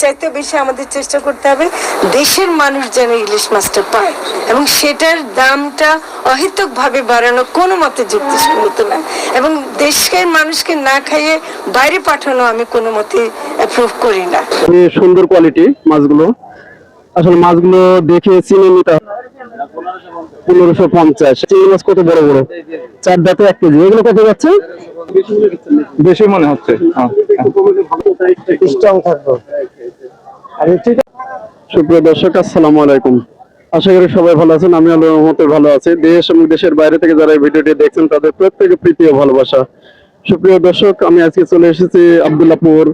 চাইতে বেশি আমাদের চেষ্টা করতে হবে দেশের মানুষ যেন ইলিশ মাছটা পায়। এবং সেটার দামটা অহেতুক ভাবে বাড়ানো কোনো মতে যুক্তিসঙ্গত না। এবং দেশের মানুষকে না খাইয়ে বাইরে পাঠানো আমি কোনো মতে অ্যাপ্রুভ করি না। সুন্দর কোয়ালিটি মাছগুলো। আসলে মাছগুলো দেখে চিনে নিতে হবে। পনেরোশো পঞ্চাশ। চিংড়ি মাছ কত বড় বড়? চার দাঁতে এক কেজি। এগুলো কত যাচ্ছে? বেশি মনে হচ্ছে। হ্যাঁ, স্ট্রং থাকব। সুপ্রিয় দর্শক, আসসালামু আলাইকুম। আশা করি সবাই ভালো আছেন আমি আল্লাহর রহমতে ভালো আছি। দেশ এবং দেশের বাইরে থেকে যারা এই ভিডিওটি দেখছেন, তাদের প্রত্যেকে প্রীতি ও ভালোবাসা। সুপ্রিয় দর্শক, আমি আজকে চলে এসেছি আবদুল্লাপুর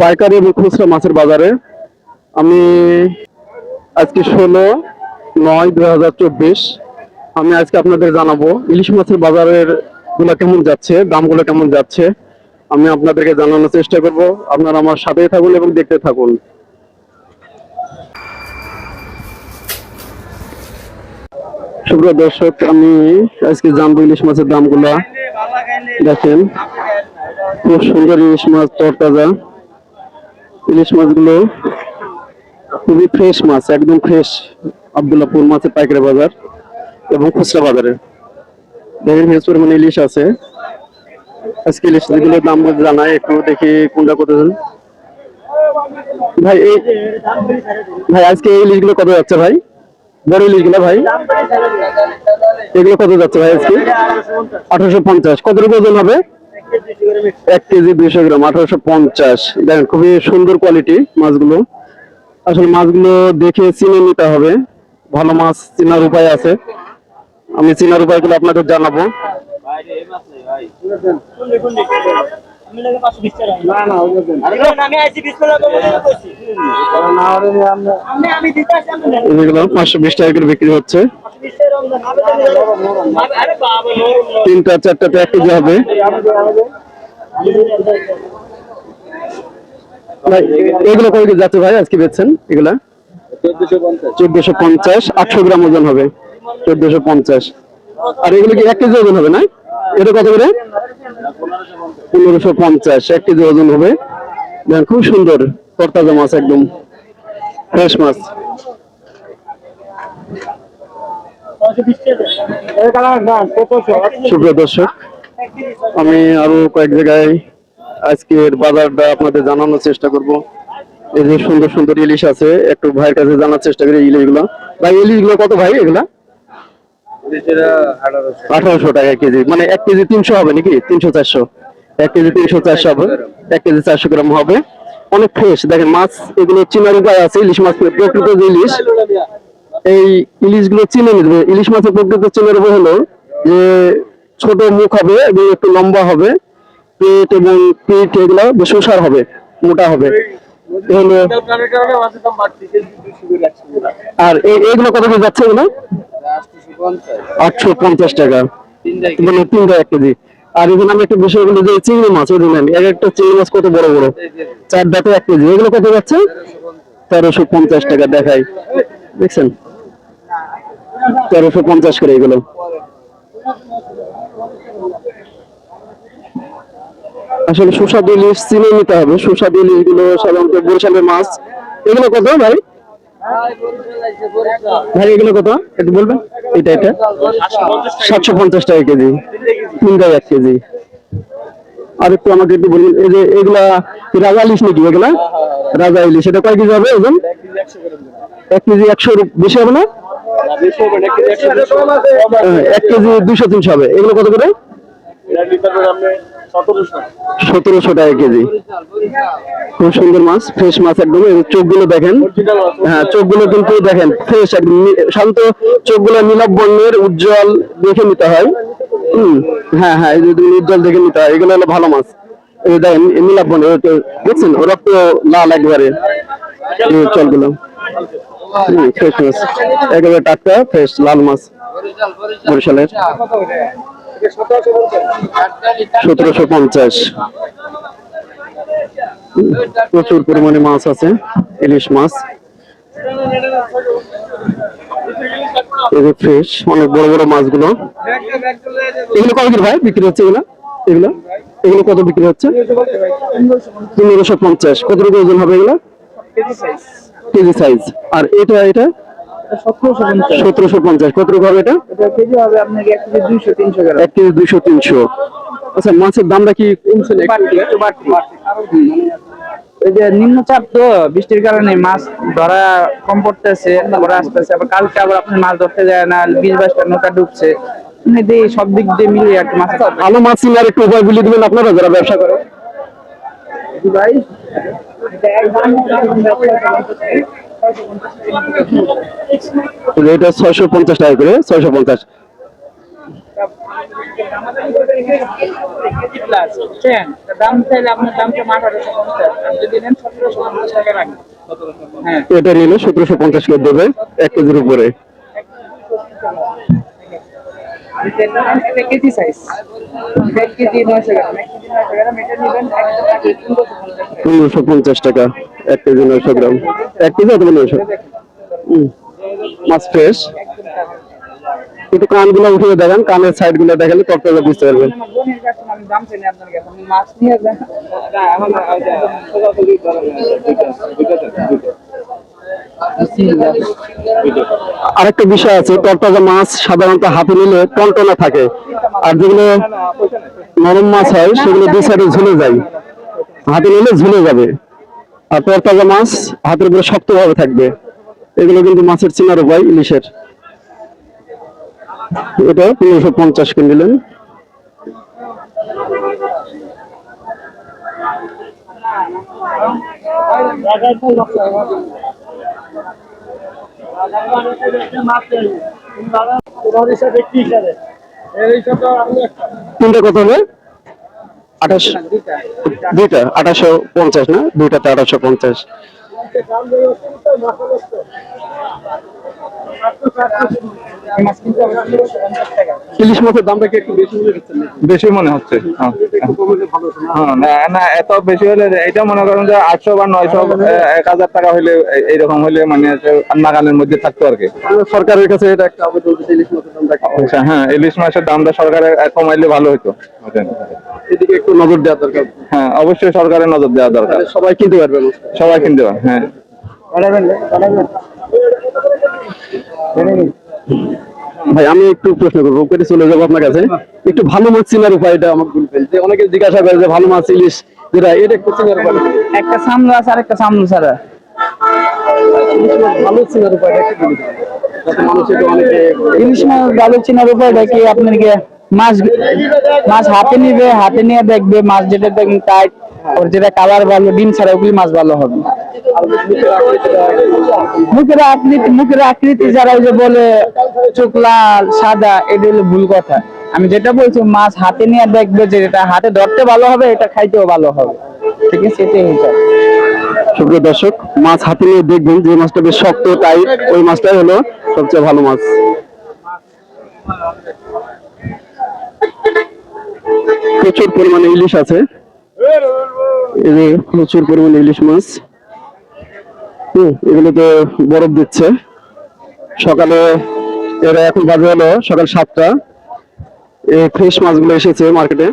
পাইকারি এবং খুচরা মাছের বাজারে। আমি আজকে ষোলো নয় দুই হাজার চব্বিশ। আমি আজকে আপনাদের জানাব ইলিশ মাছের বাজারেরগুলা কেমন যাচ্ছে, দামগুলো কেমন যাচ্ছে। আমি আপনাদেরকে জানানোর চেষ্টা করব। আপনারা আমার সাথেই থাকুন এবং দেখতে থাকুন। সুপ্রিয় দর্শক, আমি আজকে জানব ইলিশ মাছের দামগুলা দেখেন। খুব সুন্দর ইলিশ মাছ, তরতাজা। ইলিশ মাছগুলো খুবই ফ্রেশ মাছ, একদম ফ্রেশ আবদুল্লাপুর মাছের পাইকারি বাজার এবং খুচরা বাজারে। দেখেন পরিমাণে ইলিশ আছে। আজকে ইলিশ যেগুলোর দাম জানাই, একটু দেখি কোনটা কত ভাই, এই ভাই, আজকে এই ইলিশগুলো কত যাচ্ছে ভাই? বড় ইলিশগুলো ভাই। এগুলো কত যাচ্ছে ভাই আজকে? আঠারোশো পঞ্চাশ। কত ওজন হবে? এক কেজি দুইশো গ্রাম, আঠারোশো পঞ্চাশ। দেখেন, খুবই সুন্দর কোয়ালিটি মাছগুলো। আসলে মাছগুলো দেখে চিনে নিতে হবে। ভালো মাছ চিনার উপায় আছে। আমি চেনার উপায়গুলো আপনাদের জানাব। পাঁচশো বিশ টাকা করে বিক্রি হচ্ছে তিনটা চারটাতে এক কেজি হবে এগুলো কয় যাচ্ছে ভাই আজকে বেচছেন এগুলা চোদ্দশো পঞ্চাশ, আটশো গ্রাম ওজন হবে। চোদ্দশো পঞ্চাশ। আর এগুলো কি এক কেজি ওজন হবে না? এটা কত করে? পনেরোশো পঞ্চাশ, এক কেজি ওজন হবে। খুব সুন্দর তরতাজা মাছ একদম, ফ্রেশ মাছ। সুপ্রিয় দর্শক, আমি আরও কয়েক জায়গায় আজকের বাজারটা আপনাদের জানানোর চেষ্টা করব। এই যে সুন্দর সুন্দর ইলিশ আছে, একটু ভাইয়ের কাছে জানার চেষ্টা করি ইলিশগুলো ভাই ইলিশগুলো কত ভাই এগুলা? আঠারোশো। টাকা কেজি। মানে এক কেজি তিনশো হবে নাকি? তিনশো চারশো। এক কেজি তিনশো চারশো হবে। এক কেজি চারশো গ্রাম হবে। অনেক ফ্রেশ দেখেন মাছ এগুলো চিনার উপায় আছে ইলিশ মাছ প্রকৃত যে ইলিশ এই ইলিশগুলো চিনে নিবে ইলিশ মাছের প্রকৃত চিনের উপায় হলো যে ছোট মুখ হবে এবং একটু লম্বা হবে পেট এবং পিঠ এগুলো বেশ ওষার হবে মোটা হবে। আর এই- এইগুলো কত যাচ্ছে এগুলো? আটশো পঞ্চাশ টাকা। মানে তিনটা এক কেজি আর এখানে আমি একটা বিষয় বলি যে চিংড়ি মাছ ওই দিন এক একটা চিংড়ি মাছ কত বড় বড়? চার ডাতে এক কেজি। এগুলো কত যাচ্ছে? তেরোশো পঞ্চাশ টাকা দেখাই। দেখছেন? তেরোশো পঞ্চাশ করে এগুলো। আসলে সুস্বাদু ইলিশ চিনে নিতে হবে। সুস্বাদু ইলিশগুলো সাধারণত বরিশালের মাছ। এগুলো কত ভাই? ভাই এগুলো কত? একটু বলবেন? এটা এটা? সাতশো পঞ্চাশ টাকা কেজি। তিনটাই এক কেজি। আর একটু আমাকে একটু বলুন এই যে এগুলা রাজা ইলিশ নাকি এগুলা? রাজা ইলিশ। এটা কয় কেজি হবে ওজন? এক কেজি একশো বেশি হবে না? হ্যাঁ, এক কেজি দুইশো তিনশো হবে। এগুলো কত করে? সতেরোশো। টাকা কেজি। খুব সুন্দর মাছ ফ্রেশ মাছ একদম। চোখগুলো দেখেন। হ্যাঁ চোখগুলো কিন্তু দেখেন ফ্রেশ একদম শান্ত চোখগুলো নীলাভ বর্ণের উজ্জ্বল দেখে নিতে হয়। হুম হ্যাঁ হ্যাঁ এই যে তুমি উজ্জ্বল দেখে নিতে হয়। এগুলো হলো ভালো মাছ। এই দেখেন নীলাভ বর্ণের দেখছেন ওরা তো লাল একবারে। এই চলগুলো ফ্রেশ মাছ। একেবারে টাটকা ফ্রেশ লাল মাছ। বরিশালের। সতেরোশো পঞ্চাশ। প্রচুর পরিমাণে মাছ আছে ইলিশ মাছ। ফ্রেশ অনেক বড় বড় মাছগুলো। এগুলো কত ভাই বিক্রি হচ্ছে এগুলো? এগুলো? এগুলো কত বিক্রি হচ্ছে? পনেরোশো পঞ্চাশ। কত রকম ওজন হবে এগুলো? কেজি সাইজ আর এটা এটা? সতেরোশো পঞ্চাশ কত রকম হবে এটা? কেজি হবে এক কেজি দুইশো তিনশো আচ্ছা মাছের দামটা কি কমছে। ওই যে নিম্নচাপ তো বৃষ্টির কারণে মাছ ধরা কম পড়তেছে তারপরে আসতেছে আবার কালকে আবার আপনি মাছ ধরতে যায় না বিশ বাইশটা নৌকা ডুবছে। মানে সব দিক দিয়ে মিলিয়ে একটা মাছ ভালো মাছ চিনার একটু উপায় বলে দিবেন আপনারা যারা ব্যবসা করে। ভাই। এটা ছয়শো পঞ্চাশ টাকা করে, ছয়শো পঞ্চাশ। এটা নিলে সতেরোশো পঞ্চাশ করে দেবে, এক কেজির উপরে। সাইজ এক কেজি নয়শো গ্রাম, এক কেজি নয়শো গ্রাম, এটা নেবেন পনেরোশো পঞ্চাশ টাকা, এক কেজি নয়শো গ্রাম। এক কেজি অথবা নয়শো। মাছ ফ্রেশ একটু কানগুলো উঠে দেখেন, কানের সাইডগুলো দেখালে তরকারি বুঝতে পারবেন। আরেকটা বিষয় আছে, তরতাজা মাছ সাধারণত হাতে নিলে টনটনা থাকে। আর যেগুলো নরম মাছ হয়, সেগুলো দুই সাইডে ঝুলে যায়। হাতে নিলে ঝুলে যাবে। আর তরতাজা মাছ হাতের উপরে শক্তভাবে থাকবে। এগুলো কিন্তু মাছের চেনার উপায়, ইলিশের। এটা পনেরোশো পঞ্চাশ করে নিলেন। তিনটা কত হবে। আঠাশ দুইটা আঠাশশো পঞ্চাশ না? দুইটাতে আঠাশশো পঞ্চাশ। ইলিশ মাছের দামটা কি একটু বেশি মনে হচ্ছে? বেশি মনে হচ্ছে হ্যাঁ। হ্যাঁ, না এত বেশি হলে এটা মনে করেন যে আটশো বা নয়শো এক হাজার টাকা হলে এইরকম হলে মানে নাগালের মধ্যে থাকতো আর কি। সরকারের কাছে এটা একটা আবেদন যে ইলিশ মাছের দামটা আচ্ছা, হ্যাঁ ইলিশ মাছের দামটা সরকারের কমাইলে ভালো হতো এদিকে একটু নজর দেওয়া দরকার। হ্যাঁ অবশ্যই সরকারের নজর দেওয়া দরকার। সবাই কিনতে পারবে সবাই কিনতে পারে হ্যাঁ। ভাই আমি একটু প্রশ্ন করব কেটে চলে যাব আপনার কাছে। একটু ভালো মাছ চেনার উপায়টা আমাকে বলবেন যে অনেকে জিজ্ঞাসা করে যে ভালো মাছ ইলিশ যেটা এটা একটু চেনার উপায়। একটা সামলা আছে আর একটা সামলু ছাড়া ভালো চেনার উপায়টা একটু বলে দিবেন। যাতে মানুষ একটু অনেকে ইলিশ মাছ ভালো চেনার উপায়টা কি আপনার কি মাছ মাছ হাতে নিবে হাতে নিয়ে দেখবে মাছ যেটা দেখবেন টাইট ওর যেটা কালার ভালো ডিম ছাড়া ওগুলি মাছ ভালো হবে। মুখের আকৃতি মুখের আকৃতি যারা ওই যে বলে চোখ লাল, সাদা, এটা হলো ভুল কথা। আমি যেটা বলছি, মাছ হাতে নিয়ে দেখবে যে এটা হাতে ধরতে ভালো হবে, এটা খাইতেও ভালো হবে। ঠিক আছে, এটাই হিসাব সুপ্রিয় দর্শক, মাছ হাতে নিয়ে দেখবেন যে মাছটা বেশ শক্ত টাইট ওই মাছটাই হলো সবচেয়ে ভালো মাছ। প্রচুর পরিমাণে ইলিশ আছে। প্রচুর পরিমাণে ইলিশ মাছ। হুম এগুলো তো বরফ দিচ্ছে। সকালে এরা এখন বাজে হলো সকাল সাতটা। এই ফ্রেশ মাছগুলো এসেছে মার্কেটে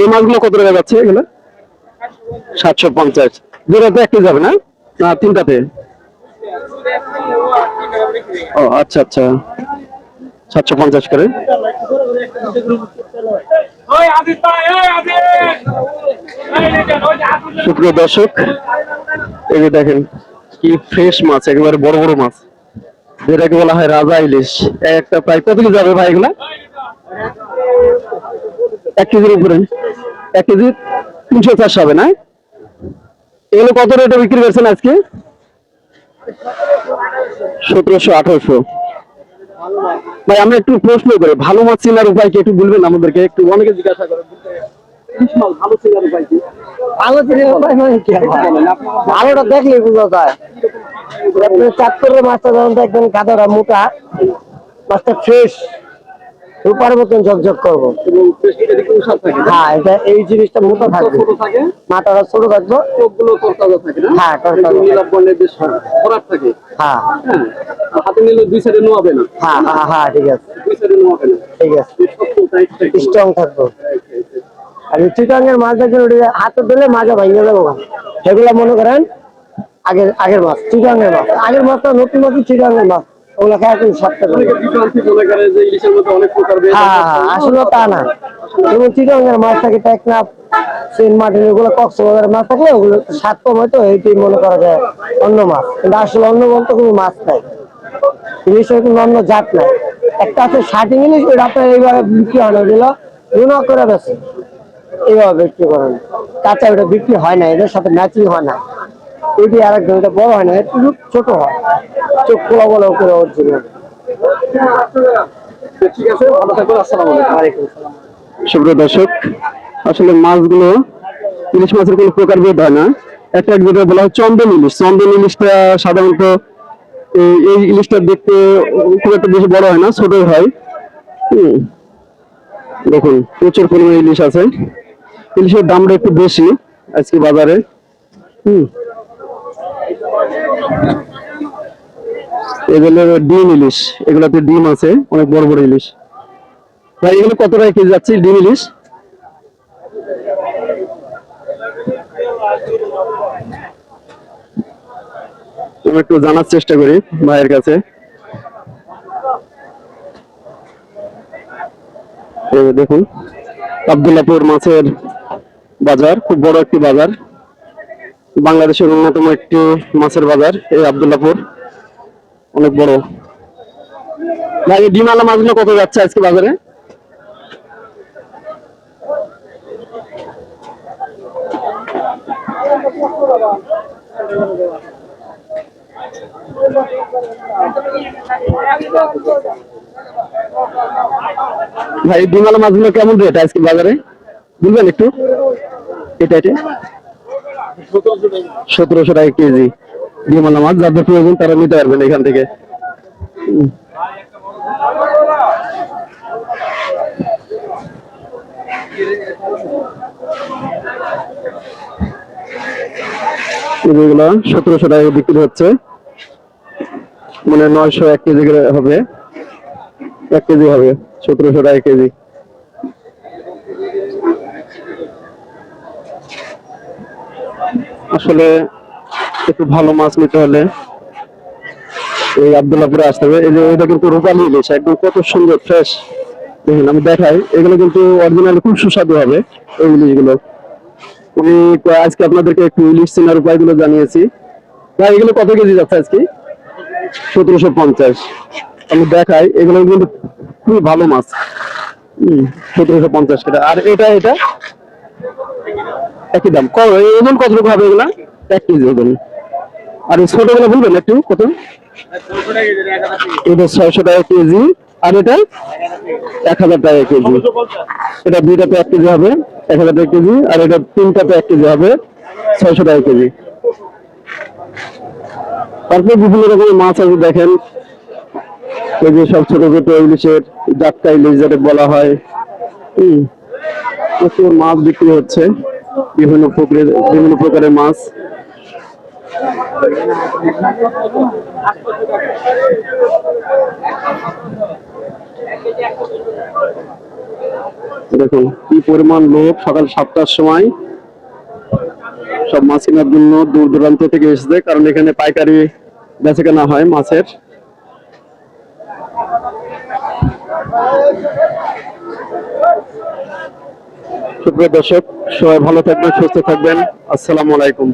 এই মাছগুলো কত টাকা যাচ্ছে এগুলো? সাতশো পঞ্চাশ। দুটাতে একটি যাবে না? না, তিনটাতে। ও আচ্ছা আচ্ছা। সাতশো পঞ্চাশ করে। সুপ্রিয় দর্শক এই যে দেখেন, কি ফ্রেশ মাছ, একেবারে বড় বড় মাছ। যেটাকে বলা হয় রাজা ইলিশ। একটা প্রায় কত কেজি যাবে ভাই এগুলা? এক কেজির উপরে। এক কেজি তিনশো চারশো হবে, না? এগুলো কত রেটে বিক্রি করছেন আজকে? সতেরোশো আঠারোশো। ভাই, আমরা একটু প্রশ্ন করি, ভালো মাছ চেনার উপায় কি একটু বলবেন আমাদেরকে? একটু অনেকে জিজ্ঞাসা করে ভালো কি? ভালো উপায় নয় কি? ভালোটা দেখলেই বোঝা যায়। চাঁদপুরের মাছটা যখন দেখবেন কাদাটা মোটা মাছটা ফ্রেশ রূপার মতন ঝকঝক করব? হ্যাঁ এটা এই জিনিসটা মোটা থাকবে। থাকে? মাথাটা ছোট থাকবে। চোখগুলো হ্যাঁ, থাকে। হ্যাঁ। হ্যাঁ। হাতে নিলে দুই সাইডে নোয়াবে না? হ্যাঁ হ্যাঁ হ্যাঁ ঠিক আছে। দুই সাইডে নোয়াবে না? ঠিক আছে। স্ট্রং থাকবে। আর চিটাঙ্গের মাছ দেখেন ওটা হাতে দিলে মাছটা ভাঙিয়ে যাব সেগুলো মনে করেন আগের আগের মাছ, চিটাঙ্গের মাছ। আগের মাছটা নতুন মাছ, চিটাঙ্গের মাছ। হ্যাঁ মাছ থাকে ওগুলো মাছ স্বাদ কম হয়তো মনে করা যায় অন্য মাছ। কিন্তু আসলে অন্য বলতে কোনো মাছ নাই। ইলিশের অন্য জাত নাই। একটা আছে ষাটি ইলিশ ওটা আপনার এইভাবে বিক্রি হয় না করে বেছে এইভাবে বিক্রি করেন। কাঁচা ওটা বিক্রি হয় না এদের সাথে ম্যাচিং হয় না। এটি আর একদম এটা বড় হয় না একটু ছোট হয়। চোখ খোলা বলা করে অরিজিনাল ঠিক আছে ভালো থাকবেন আসসালামু আলাইকুম। সুপ্রিয় দর্শক আসলে মাছগুলো ইলিশ মাছের কোনো প্রকার ভেদ হয় না। একটা এক যেটা বলা হয় চন্দন ইলিশ। চন্দন ইলিশটা সাধারণত এই- এই ইলিশটা দেখতে খুব একটা বেশি বড় হয় না ছোটই হয়। হুম। দেখুন প্রচুর পরিমাণে ইলিশ আছে। ইলিশের দামটা একটু বেশি আজকে বাজারে। হুম। এগুলো ডিম ইলিশ, এগুলোতে ডিম আছে, অনেক বড় বড় ইলিশ। ভাই, এগুলো কত টাকা কেজি যাচ্ছে ডিম ইলিশ? একটু জানার চেষ্টা করি ভাইয়ের কাছে। দেখুন, আবদুল্লাপুর মাছের বাজার, খুব বড় একটি বাজার। বাংলাদেশের অন্যতম একটি মাছের বাজার, এই আবদুল্লাপুর। অনেক বড়। ভাই ডিমালা মাছগুলো কত যাচ্ছে আজকে বাজারে? ভাই ডিমালা মাছগুলো কেমন রেট আজকে বাজারে? বলবেন একটু। এটা সতেরোশো টাকা কেজি। ডিমালা মাছ, যাদের প্রয়োজন তারা নিতে পারবেন এখান থেকে। এগুলো সতেরোশো টাকা বিক্রি হচ্ছে। মানে নয়শো এক কেজি করে হবে। এক কেজি হবে, সতেরোশো টাকা কেজি। আসলে একটু ভালো মাছ নিতে হলে এই আবদুল্লাপুরে আসতে হবে। এই যে, এটা কিন্তু রূপালী ইলিশ, একদম কত সুন্দর ফ্রেশ দেখুন, আমি দেখাই। এগুলো কিন্তু অরিজিনাল খুব সুস্বাদু হবে, এই ইলিশগুলো। আমি আজকে আপনাদেরকে একটু ইলিশ চেনার উপায়গুলো জানিয়েছি। ভাই, এগুলো কত কেজি যাচ্ছে আজকে? সতেরোশো পঞ্চাশ। আমি দেখাই, এগুলো কিন্তু খুবই ভালো মাছ। হম, সতেরোশো পঞ্চাশ টাকা। আর এটা এটা? একই দাম। ওজন কতটুকু হবে এগুলা? এক কেজি ওজন। আর এই ছোটগুলো বলবেন একটু, কত? এটা ছয়শো টাকা কেজি। আর এটা এক হাজার টাকা কেজি। এটা দুইটাতে এক কেজি হবে, এক হাজার টাকা কেজি। আর এটা তিনটাতে এক কেজি হবে, ছয়শো টাকা কেজি। তারপরে বিভিন্ন রকমের মাছ আছে, দেখেন। এই যে সব ছোট ছোট ইলিশের জাটকা ইলিশ যেটা বলা হয়। মাছ বিক্রি হচ্ছে। বিভিন্ন প্রকারের বিভিন্ন প্রকারের মাছ। দেখুন, কি পরিমাণ লোক সকাল সাতটার সময় সব মাছ কেনার জন্য দূর দূরান্ত থেকে এসেছে, কারণ এখানে পাইকারি বেচা কেনা হয় মাছের। সুপ্রিয় দর্শক সবাই ভালো থাকবেন সুস্থ থাকবেন। আসসালামু আলাইকুম।